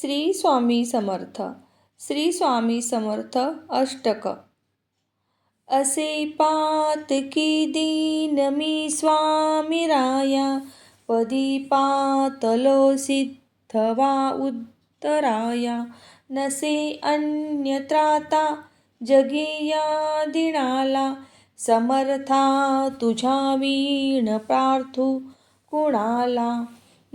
श्री स्वामी समर्थ श्री स्वामी समर्थ अष्टक. असे पात की दीन मी स्वामी राया पदी पातलो सिद्धवा उत्तराया. नसे अन्यत्राता जगिया दिनाला समर्था तुझ्या वीण प्रार्थू कुणाला?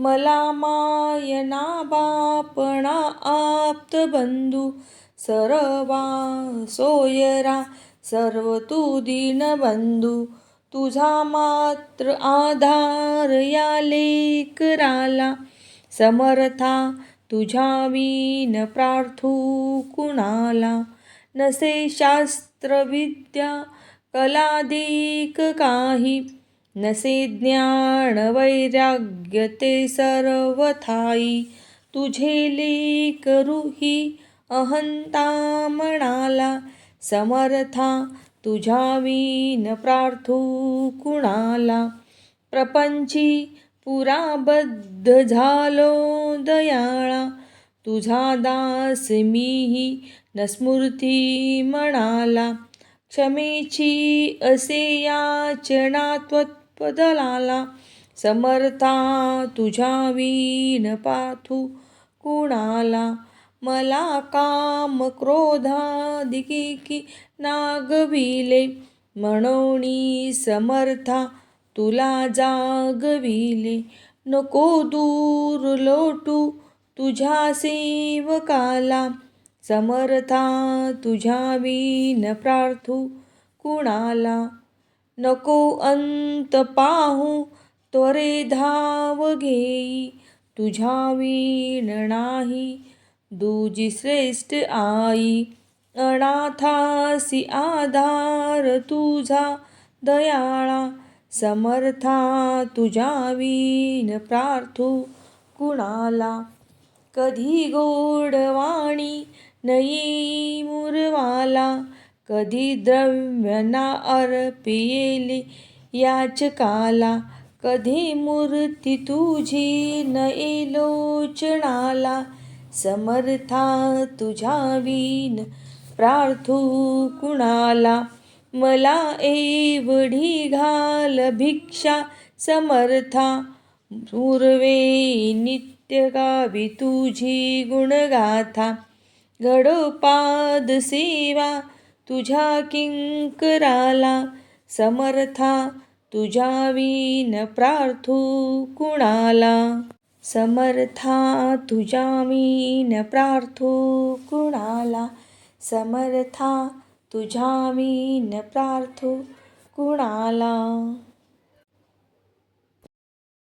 मला मायना बापणा आप्त बंधू सरवा सोयरा सर्व तू दीनबंधू तुझा मात्र आधार या लेकराला समर्था तुझ्या वीन प्रार्थू कुणाला. नसे शास्त्र विद्या कलादिक काही नसे ज्ञान वैराग्य ते सर्वथाई तुझे लेकरूही अहंता म्हणाला समर्था तुझ्या वीन प्रार्थू कुणाला? प्रपंची पुराबद्ध झालो दयाळा तुझा दास मीही न स्मृती म्हणाला क्षमेची असे याचना बदलाला समर्था तुझ्या वीन पाथू कुणाला? मला काम क्रोधादिकी नागविले. म्हणोनी समर्था तुला जागविले. नको दूर लोटू तुझ्या सेवकाला. समर्था तुझ्या वीन प्रार्थू कुणाला? नको अंत पाहू त्वरे धाव घेई. तुझ्या वीण नाही दुजी श्रेष्ठ आई. अनाथासी आधार तुझा दयाळा समर्था तुझ्या वीण प्रार्थू कुणाला? कधी गोडवाणी नयी मुरवाला. कधी द्रव्यना अर्पियेली याचकाला कधी मूर्ती तुझी न लोचनाला समर्था तुझ्या वीन प्रार्थू कुणाला मला एवढी घाल भिक्षा समर्था पूर्वे नित्य गावी तुझी गुणगाथा घडोपाद सेवा तुझ्या किंकराला समर्था तुझ्या वीन प्रार्थू कुणाला? समर्था तुझ्या वीन प्रार्थू कुणाला? समर्था तुझ्या वीन प्रार्थू कुणाला?